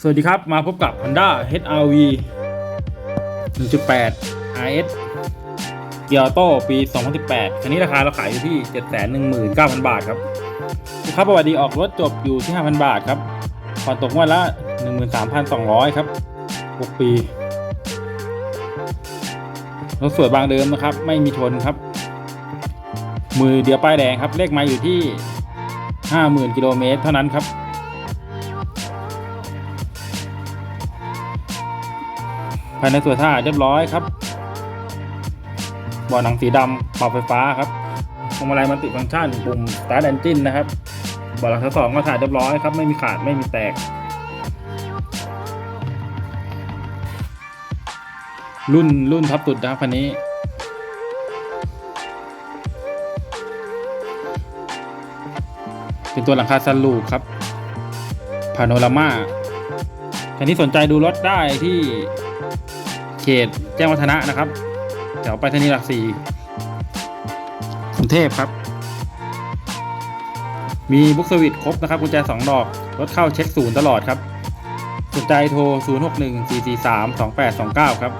สวัสดีครับ มาพบกับ Honda HR-V 1.8 RS เกียร์โต้ปี 2018 คันนี้ราคาเราขายอยู่ที่ 719,000 บาทครับลูกค้าประวัติดีออกรถจบอยู่ที่ 5,000 บาทครับผ่อนตกงวดละ 13,200 ครับ 6 ปี รถสวยบางเดิมนะครับ ไม่มีชนครับ มือเดียวป้ายแดงครับ เลขไมาอยู่ที่ 50,000 กิโลเมตรเท่านั้นครับ ภายในสวยท่าเรียบร้อยครับบาะหนังสีดำปรับไฟฟ้าครับพวงมาลัยมันติฟังก์ชันปุ่ม start engine นะครับบาะหลังทั้งสองก็ถ่ายเรียบร้อยครับ ไม่มีขาดไม่มีแตก รุ่นรุ่นท็อปสุดนะครับคันนี้เป็นตัวหลังคาซันลูปครับพาโนรามา ใครที่สนใจดูรถได้ที่เขตแจ้งวัฒนะนะครับแถวไปทนีหลักสี่กรุงเทพครับ มีบุ๊กสวิตครบนะครับกุญแจสองดอก รถเข้าเช็คศูนย์ตลอดครับสนใจโทร 061 443 2829 ครับ